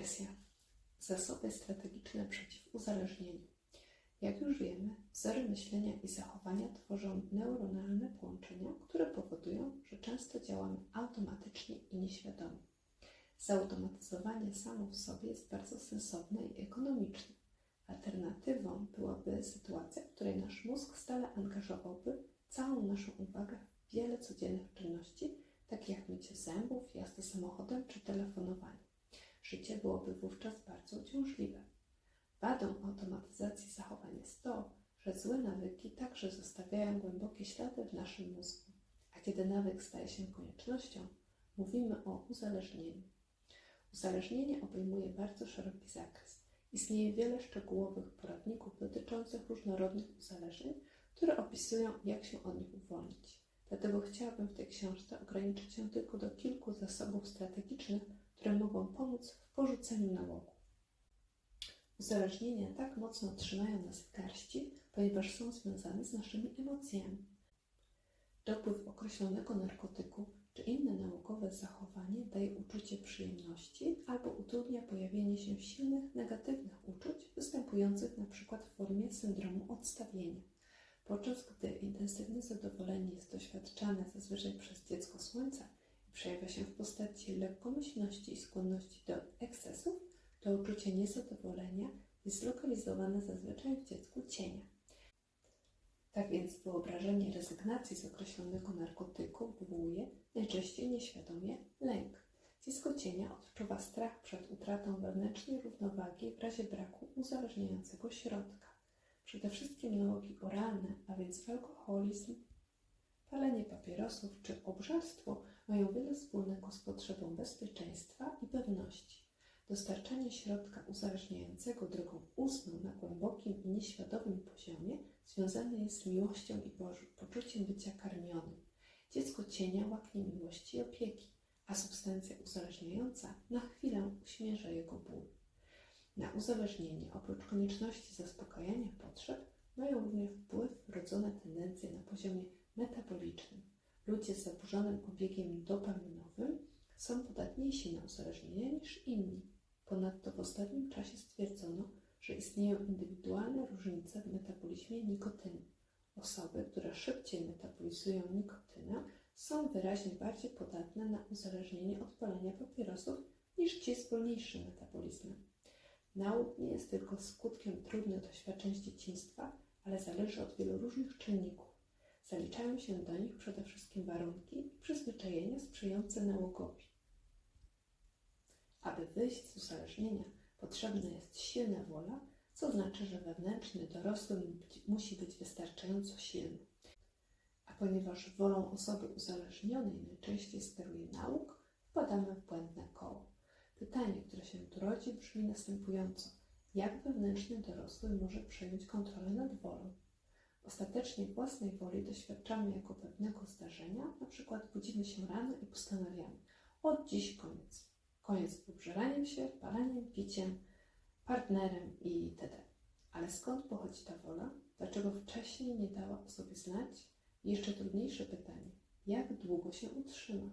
Dygresja. Zasoby strategiczne przeciw uzależnieniu. Jak już wiemy, wzory myślenia i zachowania tworzą neuronalne połączenia, które powodują, że często działamy automatycznie i nieświadomie. Zautomatyzowanie samo w sobie jest bardzo sensowne i ekonomiczne. Alternatywą byłaby sytuacja, w której nasz mózg stale angażowałby całą naszą uwagę w wiele codziennych czynności, takich jak mycie zębów, jazda samochodem czy telefonowanie. Życie byłoby wówczas bardzo uciążliwe. Wadą automatyzacji zachowań jest to, że złe nawyki także zostawiają głębokie ślady w naszym mózgu, a kiedy nawyk staje się koniecznością, mówimy o uzależnieniu. Uzależnienie obejmuje bardzo szeroki zakres. Istnieje wiele szczegółowych poradników dotyczących różnorodnych uzależnień, które opisują, jak się od nich uwolnić. Dlatego chciałabym w tej książce ograniczyć się tylko do kilku zasobów strategicznych, które mogą pomóc w porzuceniu nałogu. Uzależnienia tak mocno trzymają nas w garści, ponieważ są związane z naszymi emocjami. Dopływ określonego narkotyku czy inne nałogowe zachowanie daje uczucie przyjemności albo utrudnia pojawienie się silnych negatywnych uczuć występujących np. w formie syndromu odstawienia. Podczas gdy intensywne zadowolenie jest doświadczane zazwyczaj przez dziecko słońca przejawia się w postaci lekkomyślności i skłonności do ekscesów, to uczucie niezadowolenia jest zlokalizowane zazwyczaj w dziecku cienia. Tak więc wyobrażenie rezygnacji z określonego narkotyku wywołuje najczęściej nieświadomie lęk. Dziecko cienia odczuwa strach przed utratą wewnętrznej równowagi w razie braku uzależniającego środka. Przede wszystkim nałogi oralne, a więc alkoholizm, palenie papierosów czy obżarstwo mają wiele wspólnego z potrzebą bezpieczeństwa i pewności. Dostarczanie środka uzależniającego drogą ustną na głębokim i nieświadomym poziomie związane jest z miłością i poczuciem bycia karmionym. Dziecko cienia łaknie miłości i opieki, a substancja uzależniająca na chwilę uśmierza jego ból. Na uzależnienie, oprócz konieczności zaspokajania potrzeb, mają również wpływ wrodzone tendencje na poziomie metabolicznym. Ludzie z zaburzonym obiegiem dopaminowym są podatniejsi na uzależnienie niż inni. Ponadto w ostatnim czasie stwierdzono, że istnieją indywidualne różnice w metabolizmie nikotyny. Osoby, które szybciej metabolizują nikotynę, są wyraźnie bardziej podatne na uzależnienie od palenia papierosów niż ci z wolniejszym metabolizmem. Nauk nie jest tylko skutkiem trudnych doświadczeń z dzieciństwa, ale zależy od wielu różnych czynników. Zaliczają się do nich przede wszystkim warunki i przyzwyczajenia sprzyjające nałogowi. Aby wyjść z uzależnienia, potrzebna jest silna wola, co znaczy, że wewnętrzny dorosły musi być wystarczająco silny. A ponieważ wolą osoby uzależnionej najczęściej steruje nauk, wpadamy w błędne koło. Pytanie, które się tu rodzi, brzmi następująco: jak wewnętrzny dorosły może przejąć kontrolę nad wolą? Ostatecznie własnej woli doświadczamy jako pewnego zdarzenia, na przykład budzimy się rano i postanawiamy: od dziś koniec. Koniec z obżeraniem się, paleniem, piciem, partnerem itd. Ale skąd pochodzi ta wola? Dlaczego wcześniej nie dała o sobie znać? I jeszcze trudniejsze pytanie: jak długo się utrzyma?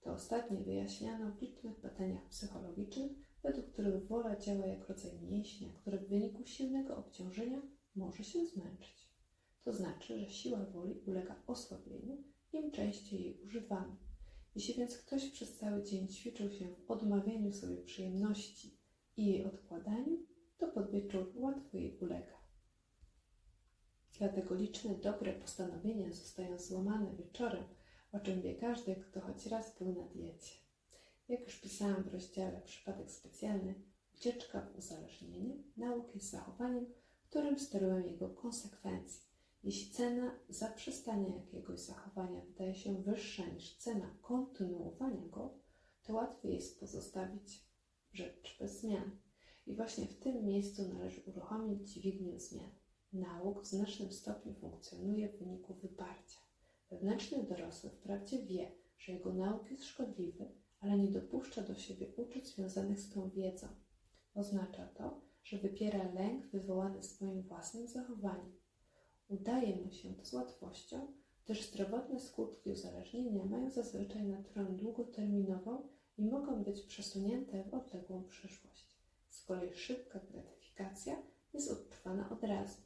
To ostatnie wyjaśniano w licznych badaniach psychologicznych, według których wola działa jak rodzaj mięśnia, który w wyniku silnego obciążenia może się zmęczyć. To znaczy, że siła woli ulega osłabieniu, im częściej jej używamy. Jeśli więc ktoś przez cały dzień ćwiczył się w odmawianiu sobie przyjemności i jej odkładaniu, to pod wieczór łatwo jej ulega. Dlatego liczne dobre postanowienia zostają złamane wieczorem, o czym wie każdy, kto choć raz był na diecie. Jak już pisałam w rozdziale Przypadek specjalny, ucieczka w uzależnienie, nauk jest zachowaniem, którym sterują jego konsekwencje. Jeśli cena zaprzestania jakiegoś zachowania wydaje się wyższa niż cena kontynuowania go, to łatwiej jest pozostawić rzecz bez zmian. I właśnie w tym miejscu należy uruchomić dźwignię zmian. Nauk w znacznym stopniu funkcjonuje w wyniku wyparcia. Wewnętrzny dorosły wprawdzie wie, że jego nauk jest szkodliwy, ale nie dopuszcza do siebie uczuć związanych z tą wiedzą. Oznacza to, że wypiera lęk wywołany swoim własnym zachowaniem. Udaje mu się to z łatwością, gdyż zdrowotne skutki uzależnienia mają zazwyczaj naturę długoterminową i mogą być przesunięte w odległą przyszłość. Z kolei szybka gratyfikacja jest odczuwana od razu.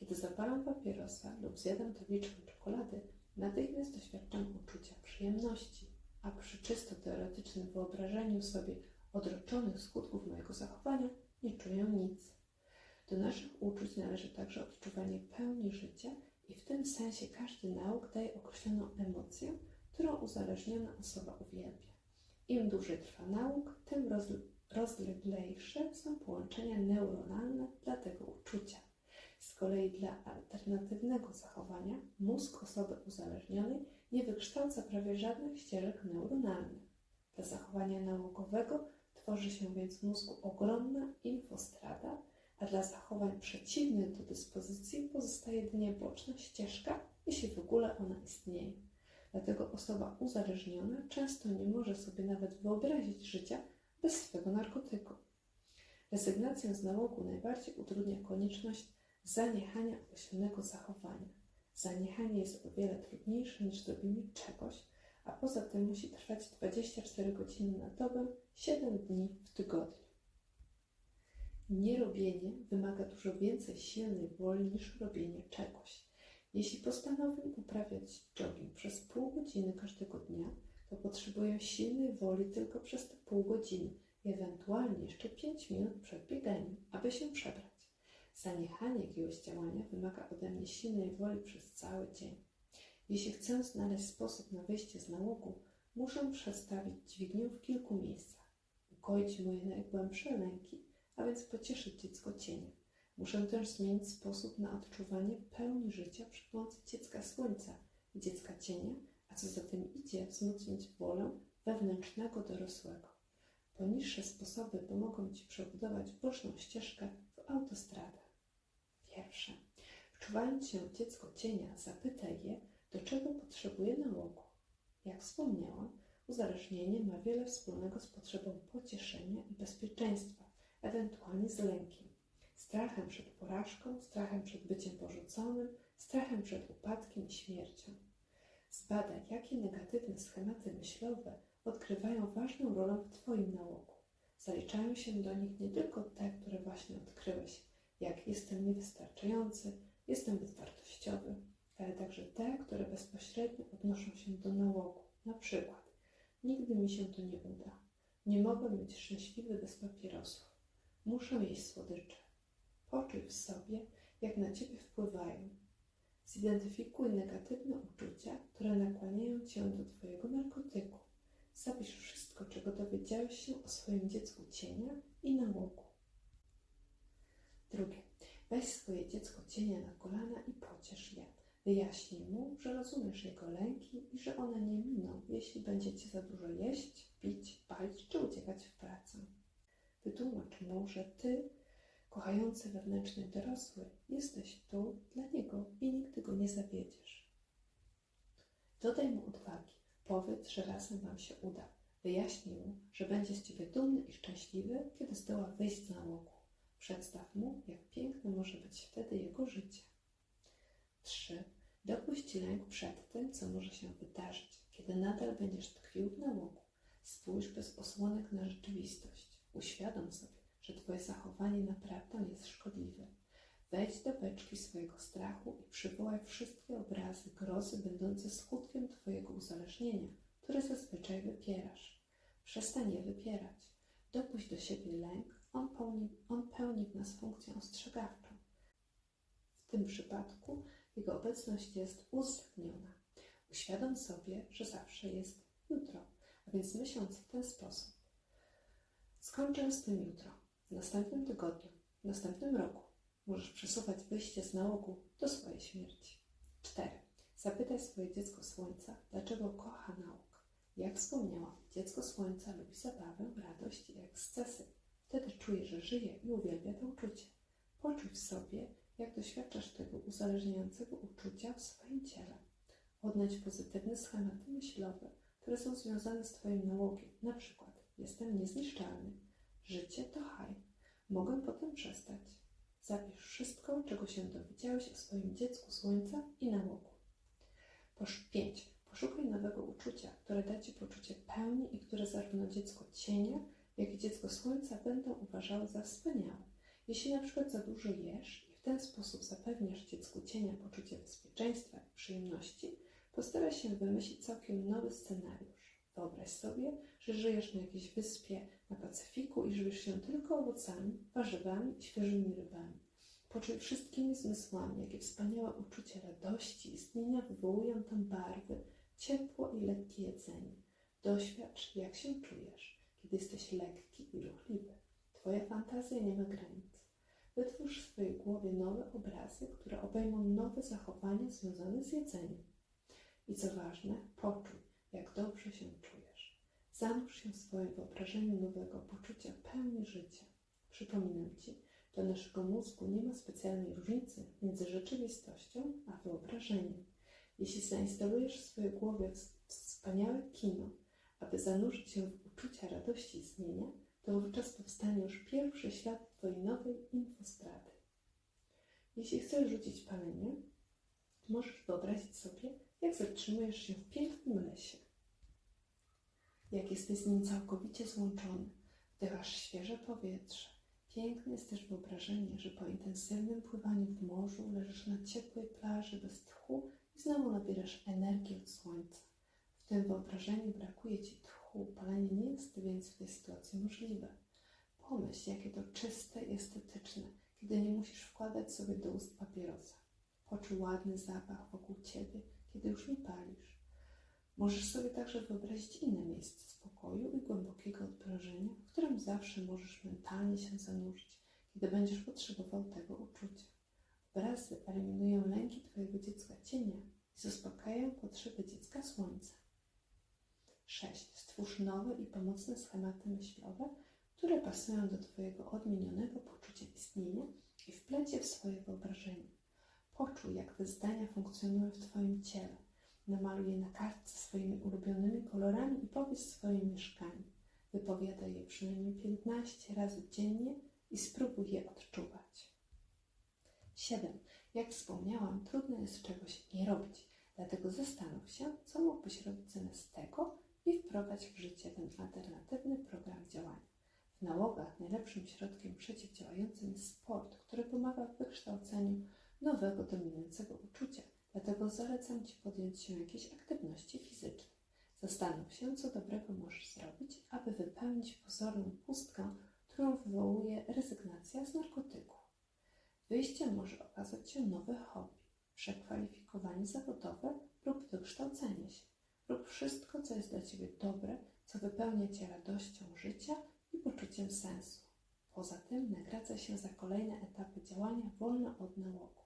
Kiedy zapalam papierosa lub zjadam tabliczkę czekolady, natychmiast doświadczam uczucia przyjemności, a przy czysto teoretycznym wyobrażeniu sobie odroczonych skutków mojego zachowania nie czuję nic. Do naszych uczuć należy także odczuwanie pełni życia i w tym sensie każdy nauk daje określoną emocję, którą uzależniona osoba uwielbia. Im dłużej trwa nauk, tym rozleglejsze są połączenia neuronalne dla tego uczucia. Z kolei dla alternatywnego zachowania mózg osoby uzależnionej nie wykształca prawie żadnych ścieżek neuronalnych. Dla zachowania nałogowego tworzy się więc w mózgu ogromna infostrada, a dla zachowań przeciwnych do dyspozycji pozostaje jedynie boczna ścieżka, jeśli w ogóle ona istnieje. Dlatego osoba uzależniona często nie może sobie nawet wyobrazić życia bez swego narkotyku. Rezygnację z nałogu najbardziej utrudnia konieczność zaniechania określonego zachowania. Zaniechanie jest o wiele trudniejsze niż zrobienie czegoś, a poza tym musi trwać 24 godziny na dobę, 7 dni w tygodniu. Nierobienie wymaga dużo więcej silnej woli niż robienie czegoś. Jeśli postanowię uprawiać jogging przez pół godziny każdego dnia, to potrzebuję silnej woli tylko przez te pół godziny i ewentualnie jeszcze 5 minut przed bieganiem, aby się przebrać. Zaniechanie jakiegoś działania wymaga ode mnie silnej woli przez cały dzień. Jeśli chcę znaleźć sposób na wyjście z nałogu, muszę przestawić dźwignię w kilku miejscach, ukoić moje najgłębsze lęki, a więc pocieszyć dziecko cienia. Muszę też zmienić sposób na odczuwanie pełni życia przy pomocy dziecka słońca i dziecka cienia, a co za tym idzie, wzmocnić wolę wewnętrznego dorosłego. Poniższe sposoby pomogą Ci przebudować boczną ścieżkę w autostradę. Pierwsze. Wczuwając się w dziecko cienia, zapytaj je, do czego potrzebuje nałogu. Jak wspomniałam, uzależnienie ma wiele wspólnego z potrzebą pocieszenia i bezpieczeństwa, ewentualnie z lękiem. Strachem przed porażką, strachem przed byciem porzuconym, strachem przed upadkiem i śmiercią. Zbadaj, jakie negatywne schematy myślowe odgrywają ważną rolę w Twoim nałogu. Zaliczają się do nich nie tylko te, które właśnie odkryłeś, jak jestem niewystarczający, jestem bezwartościowy, ale także te, które bezpośrednio odnoszą się do nałogu. Na przykład, nigdy mi się to nie uda. Nie mogę być szczęśliwy bez papierosów. Muszę jeść słodycze. Poczuj w sobie, jak na ciebie wpływają. Zidentyfikuj negatywne uczucia, które nakłaniają cię do twojego narkotyku. Zapisz wszystko, czego dowiedziałeś się o swoim dziecku cienia i nałogu. Drugie. Weź swoje dziecko cienia na kolana i pociesz je. Wyjaśnij mu, że rozumiesz jego lęki i że one nie miną, jeśli będziecie za dużo jeść, pić, palić czy uciekać w pracę. Wytłumacz mu, że ty, kochający wewnętrzny dorosły, jesteś tu dla niego i nigdy go nie zawiedziesz. Dodaj mu odwagi. Powiedz, że razem wam się uda. Wyjaśnij mu, że będzie z ciebie dumny i szczęśliwy, kiedy zdoła wyjść z nałogu. Przedstaw mu, jak piękne może być wtedy jego życie. 3. Dopuść lęk przed tym, co może się wydarzyć, kiedy nadal będziesz tkwił w nałogu. Spójrz bez osłonek na rzeczywistość. Uświadom sobie, że Twoje zachowanie naprawdę jest szkodliwe. Wejdź do beczki swojego strachu i przywołaj wszystkie obrazy grozy będące skutkiem Twojego uzależnienia, które zazwyczaj wypierasz. Przestań je wypierać. Dopuść do siebie lęk, on pełni, on pełni w nas funkcję ostrzegawczą. W tym przypadku jego obecność jest uzasadniona. Uświadom sobie, że zawsze jest jutro, a więc myśląc w ten sposób. Skończę z tym jutro, w następnym tygodniu, w następnym roku. Możesz przesuwać wyjście z nałogu do swojej śmierci. 4. Zapytaj swoje dziecko słońca, dlaczego kocha nauk. Jak wspomniałam, dziecko słońca lubi zabawę, radość i ekscesy. Wtedy czuje, że żyje i uwielbia to uczucie. Poczuj w sobie, jak doświadczasz tego uzależniającego uczucia w swoim ciele. Odnajdź pozytywne schematy myślowe, które są związane z Twoim nałogiem. Na przykład, jestem niezniszczalny, życie to haj, mogę potem przestać. Zapisz wszystko, czego się dowiedziałeś o swoim dziecku słońca i nałogu. Posz 5. Poszukaj nowego uczucia, które da Ci poczucie pełni i które zarówno dziecko cienia, jak i dziecko słońca będą uważały za wspaniałe. Jeśli na przykład za dużo jesz i w ten sposób zapewniasz dziecku cienia poczucie bezpieczeństwa i przyjemności, postaraj się wymyślić całkiem nowy scenariusz. Wyobraź sobie, że żyjesz na jakiejś wyspie na Pacyfiku i żywisz się tylko owocami, warzywami i świeżymi rybami. Poczuj wszystkimi zmysłami, jakie wspaniałe uczucie radości, istnienia wywołują tam barwy, ciepło i lekkie jedzenie. Doświadcz, jak się czujesz, kiedy jesteś lekki i ruchliwy. Twoja fantazja nie ma granic. Wytwórz w swojej głowie nowe obrazy, które obejmą nowe zachowania związane z jedzeniem. I co ważne, poczuj, jak dobrze się czujesz. Zanurz się w swoim wyobrażeniu nowego poczucia pełni życia. Przypominam Ci, dla naszego mózgu nie ma specjalnej różnicy między rzeczywistością a wyobrażeniem. Jeśli zainstalujesz w swojej głowie wspaniałe kino, aby zanurzyć się w uczucia radości istnienia, to wówczas powstanie już pierwszy ślad Twojej nowej infostraty. Jeśli chcesz rzucić palenie, możesz wyobrazić sobie, jak zatrzymujesz się w pięknym lesie. Jak jesteś z nim całkowicie złączony, wdychasz świeże powietrze. Piękne jest też wyobrażenie, że po intensywnym pływaniu w morzu leżysz na ciepłej plaży bez tchu i znowu nabierasz energii od słońca. W tym wyobrażeniu brakuje Ci tchu, palenie nie jest więc w tej sytuacji możliwe. Pomyśl, jakie to czyste i estetyczne, kiedy nie musisz wkładać sobie do ust papierosa. Poczuj ładny zapach wokół Ciebie, kiedy już nie palisz. Możesz sobie także wyobrazić inne miejsce spokoju i głębokiego odprężenia, w którym zawsze możesz mentalnie się zanurzyć, kiedy będziesz potrzebował tego uczucia. Obrazy eliminują lęki Twojego dziecka cienia i zaspokajają potrzeby dziecka słońca. 6. Stwórz nowe i pomocne schematy myślowe, które pasują do Twojego odmienionego poczucia istnienia i wplecie w swoje wyobrażenie. Poczuj, jak te zdania funkcjonują w Twoim ciele. Namaluj je na kartce swoimi ulubionymi kolorami i powiedz w swoim mieszkaniu. Wypowiadaj je przynajmniej 15 razy dziennie i spróbuj je odczuwać. 7. Jak wspomniałam, trudno jest czegoś nie robić, dlatego zastanów się, co mógłbyś robić zamiast tego i wprowadź w życie ten alternatywny program działania. W nałogach najlepszym środkiem przeciwdziałającym jest sport, który pomaga w wykształceniu nowego dominującego uczucia, dlatego zalecam Ci podjąć się jakiejś aktywności fizycznej. Zastanów się, co dobrego możesz zrobić, aby wypełnić pozorną pustkę, którą wywołuje rezygnacja z narkotyków. Wyjściem może okazać się nowe hobby, przekwalifikowanie zawodowe lub wykształcenie się. Rób wszystko, co jest dla Ciebie dobre, co wypełnia Cię radością życia i poczuciem sensu. Poza tym nagradza się za kolejne etapy działania wolne od nałogu.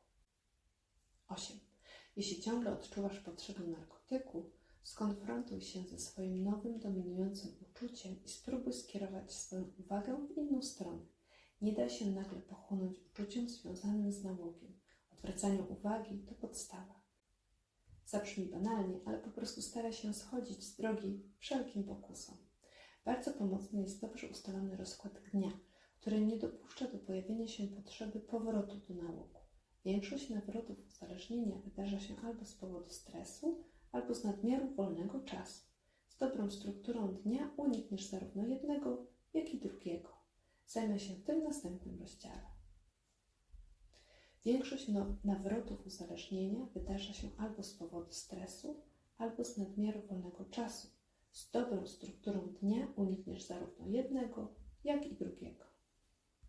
8. Jeśli ciągle odczuwasz potrzebę narkotyku, skonfrontuj się ze swoim nowym dominującym uczuciem i spróbuj skierować swoją uwagę w inną stronę. Nie da się nagle pochłonąć uczuciem związanym z nałogiem. Odwracanie uwagi to podstawa. Zabrzmi banalnie, ale po prostu stara się schodzić z drogi wszelkim pokusom. Bardzo pomocny jest dobrze ustalony rozkład dnia, który nie dopuszcza do pojawienia się potrzeby powrotu do nałogu. Większość nawrotów uzależnienia wydarza się albo z powodu stresu, albo z nadmiaru wolnego czasu. Z dobrą strukturą dnia unikniesz zarówno jednego, jak i drugiego. Zajmę się tym następnym rozdziale. Większość no, nawrotów uzależnienia wydarza się albo z powodu stresu, albo z nadmiaru wolnego czasu. Z dobrą strukturą dnia unikniesz zarówno jednego, jak i drugiego.